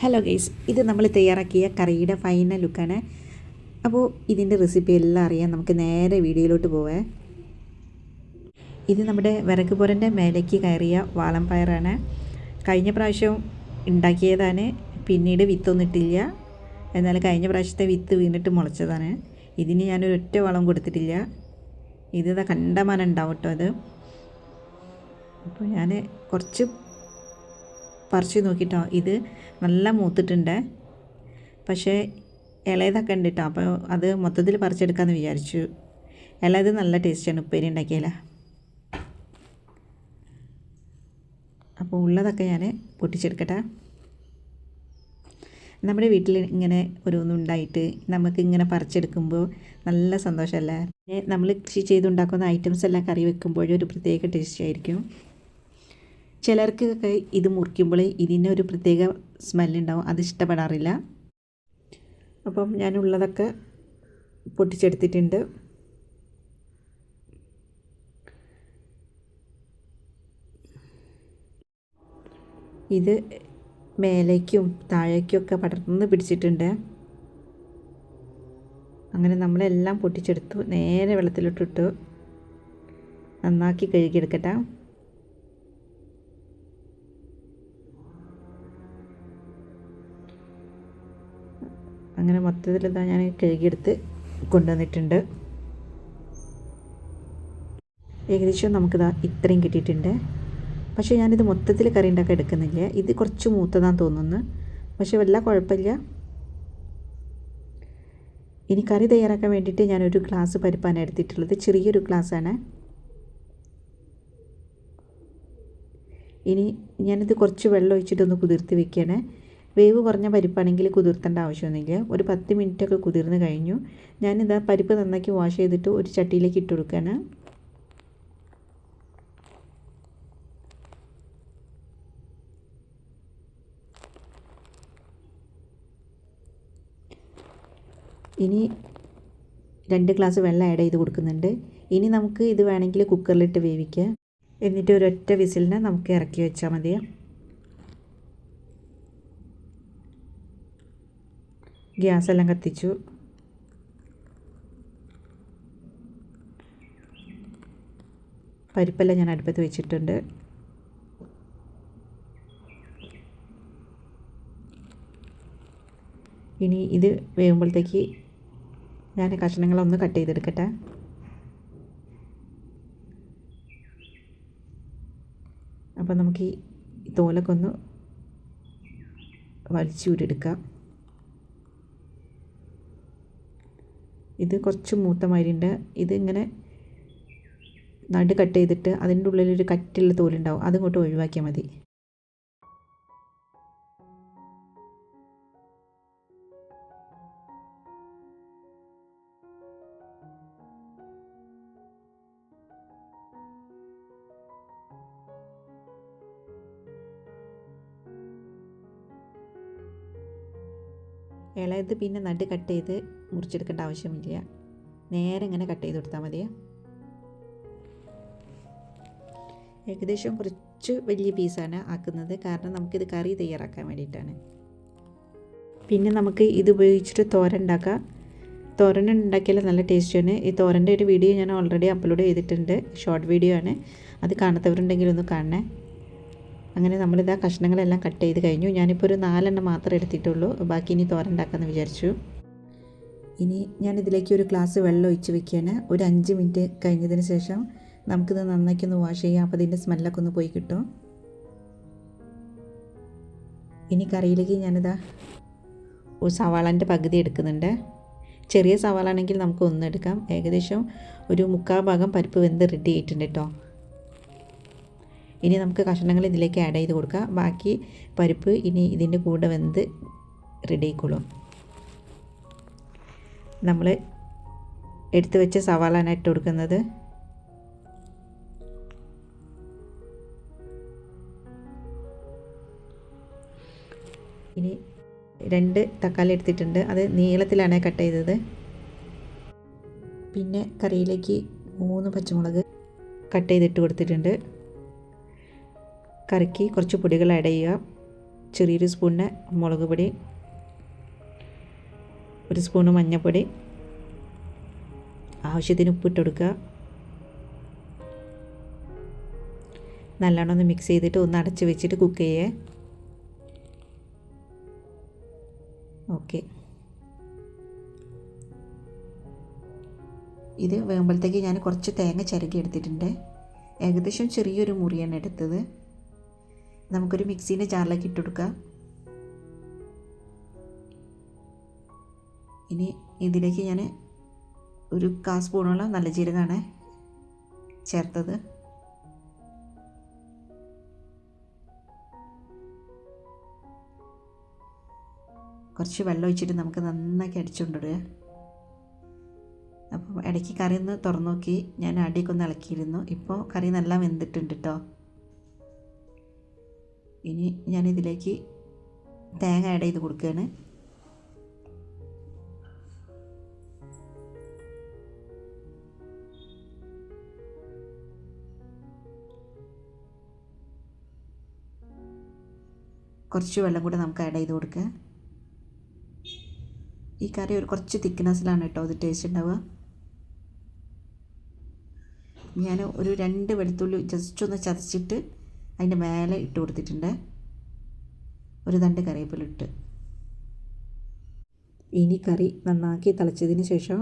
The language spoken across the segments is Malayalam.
ഹലോ ഗൈസ് ഇത് നമ്മൾ തയ്യാറാക്കിയ കറിയുടെ ഫൈനൽ ലുക്കാണ് അപ്പോൾ ഇതിന്റെ റെസിപ്പി എല്ലാം അറിയാൻ നമുക്ക് നേരെ വീഡിയോയിലോട്ട് പോവേ. ഇത് നമ്മുടെ വിറക് പുരന്റെ മേലേക്ക് കയറിയ വാളം പയറാണ് കഴിഞ്ഞ പ്രാവശ്യം ഉണ്ടാക്കിയതാണ് പിന്നീട് വിത്തൊന്നിട്ടില്ല. എന്നാൽ കഴിഞ്ഞ പ്രാവശ്യത്തെ വിത്ത് വീണിട്ട് മുളച്ചതാണ്. ഇതിന് ഞാനൊരു ഒറ്റ വളം കൊടുത്തിട്ടില്ല. ഇതാ കണ്ടമാനം ഉണ്ടാവും കേട്ടോ അത്. അപ്പോൾ ഞാൻ കുറച്ച് പറിച്ച് നോക്കിട്ടോ. ഇത് നല്ല മൂത്തിട്ടുണ്ട്. പക്ഷേ ഇളയതൊക്കെ ഉണ്ട് കേട്ടോ അപ്പോൾ അത് മൊത്തത്തിൽ പറിച്ചെടുക്കാമെന്ന് വിചാരിച്ചു. ഇളയത് നല്ല ടേസ്റ്റാണ് ഉപ്പേരി ഉണ്ടാക്കിയല്ല അപ്പോൾ ഉള്ളതൊക്കെ ഞാൻ പൊട്ടിച്ചെടുക്കട്ടെ. നമ്മുടെ വീട്ടിൽ ഇങ്ങനെ ഓരോന്നുണ്ടായിട്ട് നമുക്ക് ഇങ്ങനെ പറിച്ചെടുക്കുമ്പോൾ നല്ല സന്തോഷമല്ലേ? നമ്മൾ കൃഷി ചെയ്തുണ്ടാക്കുന്ന ഐറ്റംസ് എല്ലാം കറി വെക്കുമ്പോഴും ഒരു പ്രത്യേക ടേസ്റ്റ് ആയിരിക്കും. ചിലർക്കൊക്കെ ഇത് മുറിക്കുമ്പോൾ ഇതിന്റെ ഒരു പ്രത്യേക സ്മെല്ലുണ്ടാവും. അത് ഇഷ്ടപ്പെടാറില്ല. അപ്പം ഞാനുള്ളതൊക്കെ പൊട്ടിച്ചെടുത്തിട്ടുണ്ട്. ഇത് മേലേക്കും താഴേക്കുമൊക്കെ പടർന്ന് പിടിച്ചിട്ടുണ്ട്. അങ്ങനെ നമ്മളെല്ലാം പൊട്ടിച്ചെടുത്തു. നേരെ വെള്ളത്തിലിട്ടിട്ടു നന്നാക്കി കഴുകിയെടുക്കട്ടെ. അങ്ങനെ മൊത്തത്തിൽ ഇതാ ഞാൻ കഴുകിയെടുത്ത് കൊണ്ടുവന്നിട്ടുണ്ട്. ഏകദേശം നമുക്കിതാ ഇത്രയും കിട്ടിയിട്ടുണ്ട്. പക്ഷേ ഞാനിത് മൊത്തത്തിൽ കറി ഉണ്ടാക്കാൻ എടുക്കുന്നില്ല. ഇത് കുറച്ച് മൂത്തതാന്ന് തോന്നുന്നു. പക്ഷേ വല്ല കുഴപ്പമില്ല. ഇനി കറി തയ്യാറാക്കാൻ വേണ്ടിയിട്ട് ഞാനൊരു ഗ്ലാസ് പരിപ്പാണ് എടുത്തിട്ടുള്ളത്. ചെറിയൊരു ഗ്ലാസ്സാണ്. ഇനി ഞാനിത് കുറച്ച് വെള്ളം ഒഴിച്ചിട്ടൊന്ന് കുതിർത്ത് വെക്കുകയാണ്. വേവ് കുറഞ്ഞ പരിപ്പാണെങ്കിൽ കുതിർത്തേണ്ട ആവശ്യമൊന്നുമില്ല. ഒരു പത്ത് മിനിറ്റൊക്കെ കുതിർന്ന് കഴിഞ്ഞു. ഞാനിതാ പരിപ്പ് നന്നാക്കി വാഷ് ചെയ്തിട്ട് ഒരു ചട്ടിയിലേക്ക് ഇട്ട് ഇനി രണ്ട് ഗ്ലാസ് വെള്ളം ആഡ് ചെയ്ത് കൊടുക്കുന്നുണ്ട്. ഇനി നമുക്ക് ഇത് വേണമെങ്കിൽ കുക്കറിലിട്ട് വേവിക്കുക എന്നിട്ട് ഒരൊറ്റ വിസിലിനെ നമുക്ക് ഇറക്കി വെച്ചാൽ മതി ഗ്യാസ് എല്ലാം കത്തിച്ചു. പരിപ്പെല്ലാം ഞാൻ അടുപ്പത്ത് വെച്ചിട്ടുണ്ട്. ഇനി ഇത് വേകുമ്പോഴത്തേക്ക് ഞാൻ കഷ്ണങ്ങളൊന്ന് കട്ട് ചെയ്തെടുക്കട്ടെ. അപ്പോൾ നമുക്ക് ഈ തോലൊക്കെ ഒന്ന് വലിച്ചൂരെടുക്കാം ഇത് കുറച്ച് മൂത്ത മാതിരിയുണ്ട് ഇതിങ്ങനെ നടു കട്ട് ചെയ്തിട്ട് അതിന്റെ ഉള്ളിലൊരു കറ്റുള്ള തോലുണ്ടാവും. അതിങ്ങോട്ട് ഒഴിവാക്കിയാൽ മതി. ഇളയത് പിന്നെ നട്ട് കട്ട് ചെയ്ത് മുറിച്ചെടുക്കേണ്ട ആവശ്യമില്ല. നേരെ ഇങ്ങനെ കട്ട് ചെയ്ത് കൊടുത്താൽ മതി ഏകദേശം കുറച്ച് വലിയ പീസാണ് ആക്കുന്നത്. കാരണം നമുക്കിത് കറി തയ്യാറാക്കാൻ വേണ്ടിയിട്ടാണ്. പിന്നെ നമുക്ക് ഇത് ഉപയോഗിച്ചിട്ട് തോരൻ ഉണ്ടാക്കാം. തോരൻ ഉണ്ടാക്കിയാൽ നല്ല ടേസ്റ്റാണ്. ഈ തോരന്റെ ഒരു വീഡിയോ ഞാൻ ഓൾറെഡി അപ്ലോഡ് ചെയ്തിട്ടുണ്ട്. ഷോർട്ട് വീഡിയോ ആണ്. അത് കാണാത്തവരുണ്ടെങ്കിൽ ഒന്ന് കാണണേ. അങ്ങനെ നമ്മളിതാ കഷ്ണങ്ങളെല്ലാം കട്ട് ചെയ്ത് കഴിഞ്ഞു. ഞാനിപ്പോൾ ഒരു നാലെണ്ണം മാത്രമേ എടുത്തിട്ടുള്ളൂ. ബാക്കി ഇനി തോരൻ ഉണ്ടാക്കാമെന്ന് വിചാരിച്ചു. ഇനി ഞാനിതിലേക്ക് ഒരു ഗ്ലാസ് വെള്ളം ഒഴിച്ച് വെക്കുകയാണ്. ഒരു അഞ്ച് മിനിറ്റ് കഴിഞ്ഞതിന് ശേഷം നമുക്കിത് നന്നാക്കി ഒന്ന് വാഷ് ചെയ്യാം. അപ്പോൾ ഇതിന്റെ സ്മെല്ലൊക്കെ ഒന്ന് പോയി കിട്ടും. ഇനി കറിയിലേക്ക് ഞാനിതാ സവാളന്റെ പകുതി എടുക്കുന്നുണ്ട്. ചെറിയ സവാള ആണെങ്കിൽ നമുക്ക് ഒന്നെടുക്കാം ഏകദേശം ഒരു മുക്കാൽ ഭാഗം പരിപ്പ് വെന്ത് റെഡി ആയിട്ടുണ്ട് കേട്ടോ. ഇനി നമുക്ക് കഷ്ണങ്ങൾ ഇതിലേക്ക് ആഡ് ചെയ്ത് കൊടുക്കാം. ബാക്കി പരിപ്പ് ഇനി ഇതിന്റെ കൂടെ വെന്ത് റെഡി ആയിക്കോളും. നമ്മൾ എടുത്തു വെച്ച് സവാളാണ് ഇട്ട് കൊടുക്കുന്നത്. ഇനി രണ്ട് തക്കാളി എടുത്തിട്ടുണ്ട്. അത് നീളത്തിലാണ് കട്ട് ചെയ്തത്. പിന്നെ കറിയിലേക്ക് മൂന്ന് പച്ചമുളക് കട്ട് ചെയ്തിട്ട് കൊടുത്തിട്ടുണ്ട്. കറിക്ക് കുറച്ച് പൊടികൾ ആഡ് ചെയ്യുക. ചെറിയൊരു സ്പൂണിന് മുളക് പൊടി ഒരു സ്പൂണ് മഞ്ഞൾപ്പൊടി ആവശ്യത്തിന് ഉപ്പിട്ട് കൊടുക്കുക. നല്ലോണം ഒന്ന് മിക്സ് ചെയ്തിട്ട് ഒന്ന് അടച്ച് വെച്ചിട്ട് കുക്ക് ചെയ്യേ. ഓക്കെ ഇത് വേകുമ്പോഴത്തേക്ക് ഞാൻ കുറച്ച് തേങ്ങ ചിരകി എടുത്തിട്ടുണ്ട്. ഏകദേശം ചെറിയൊരു മുറിയാണ് എടുത്തത്. നമുക്കൊരു മിക്സീന്റെ ജാറിലേക്ക് ഇട്ട് കൊടുക്കാം. ഇനി ഇതിലേക്ക് ഞാൻ ഒരു കാ സ്പൂണോളം നല്ല ജീരകമാണ് ചേർത്തത്. കുറച്ച് വെള്ളം ഒഴിച്ചിട്ട് നമുക്ക് നന്നാക്കി അടിച്ചുകൊണ്ടിടുക. അപ്പം ഇടയ്ക്ക് കറി ഒന്ന് തുറന്നു നോക്കി. ഞാൻ അടിയൊക്കെ ഒന്ന് ഇളക്കിയിരുന്നു. ഇപ്പോൾ കറി നല്ല വെന്തിട്ടുണ്ട് കേട്ടോ. ഇനി ഞാനിതിലേക്ക് തേങ്ങ ആഡ് ചെയ്ത് കൊടുക്കുകയാണ്. കുറച്ച് വെള്ളം കൂടെ നമുക്ക് ആഡ് ചെയ്ത് കൊടുക്കുക ഈ കറി ഒരു കുറച്ച് തിക്നെസ്സിലാണ് കേട്ടോ അത് ടേസ്റ്റ് ഉണ്ടാവുക ഞാൻ ഒരു രണ്ട് വെളുത്തുള്ളി ജസ്റ്റ് ഒന്ന് ചതച്ചിട്ട് അതിന്റെ മേലെ ഇട്ട് കൊടുത്തിട്ടുണ്ട്. ഒരു തണ്ട് കറിവേപ്പില ഇട്ട്. ഇനി കറി നന്നാക്കി തിളച്ചതിന് ശേഷം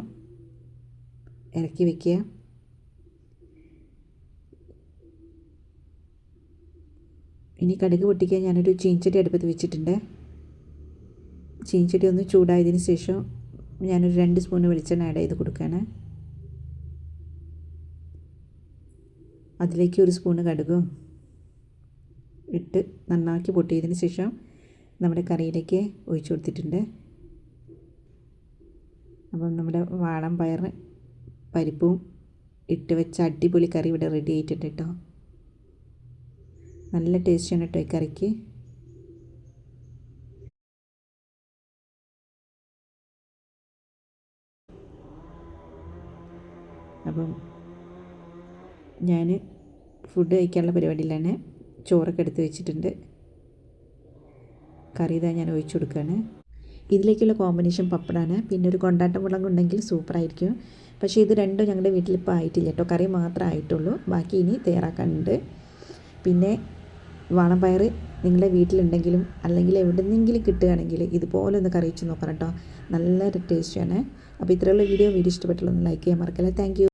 ഇറക്കി വയ്ക്കുക ഇനി കടുക് പൊട്ടിക്കാൻ ഞാനൊരു ചീഞ്ചട്ടി അടുപ്പത്ത് വെച്ചിട്ടുണ്ട്. ചീഞ്ചട്ടി ഒന്ന് ചൂടായതിന് ശേഷം ഞാനൊരു രണ്ട് സ്പൂൺ വെളിച്ചെണ്ണ ആഡ് ചെയ്ത് കൊടുക്കുകയാണ് അതിലേക്ക് ഒരു സ്പൂണ് കടുകും ഇട്ട് നന്നാക്കി പൊട്ടിയതിന് ശേഷം നമ്മുടെ കറിയിലേക്ക് ഒഴിച്ചു കൊടുത്തിട്ടുണ്ട്. അപ്പം നമ്മുടെ വാളം പയർ പരിപ്പും ഇട്ട് വെച്ച അടിപൊളി കറി ഇവിടെ റെഡി ആയിട്ടുണ്ട് കേട്ടോ നല്ല ടേസ്റ്റിയാണ് കേട്ടോ ഈ കറിക്ക്. അപ്പം ഞാൻ ഫുഡ് കഴിക്കാനുള്ള പരിപാടിയിലാണ്. ചോറൊക്കെ എടുത്ത് വെച്ചിട്ടുണ്ട്. കറി ഇതാ ഞാൻ ഒഴിച്ചു കൊടുക്കുകയാണ് ഇതിലേക്കുള്ള കോമ്പിനേഷൻ പപ്പടാണ്. പിന്നെ ഒരു കൊണ്ടാട്ടം മുളക് ഉണ്ടെങ്കിൽ സൂപ്പറായിരിക്കും പക്ഷേ ഇത് രണ്ടും ഞങ്ങളുടെ വീട്ടിൽ ഇപ്പോൾ ആയിട്ടില്ല കേട്ടോ. കറി മാത്രമേ ആയിട്ടുള്ളൂ. ബാക്കി ഇനി തയ്യാറാക്കാനുണ്ട്. പിന്നെ വാളം നിങ്ങളുടെ വീട്ടിലുണ്ടെങ്കിലും അല്ലെങ്കിൽ എവിടെന്നെങ്കിലും കിട്ടുകയാണെങ്കിൽ ഇതുപോലെ ഒന്ന് കറി വെച്ച് നോക്കണം കേട്ടോ. നല്ല ടേസ്റ്റിയാണ് അപ്പോൾ ഇത്രയുള്ള വീഡിയോ വീഡിയോ ഇഷ്ടപ്പെട്ടുള്ള ലൈക്ക് ചെയ്യാൻ മറക്കല്ലേ. താങ്ക്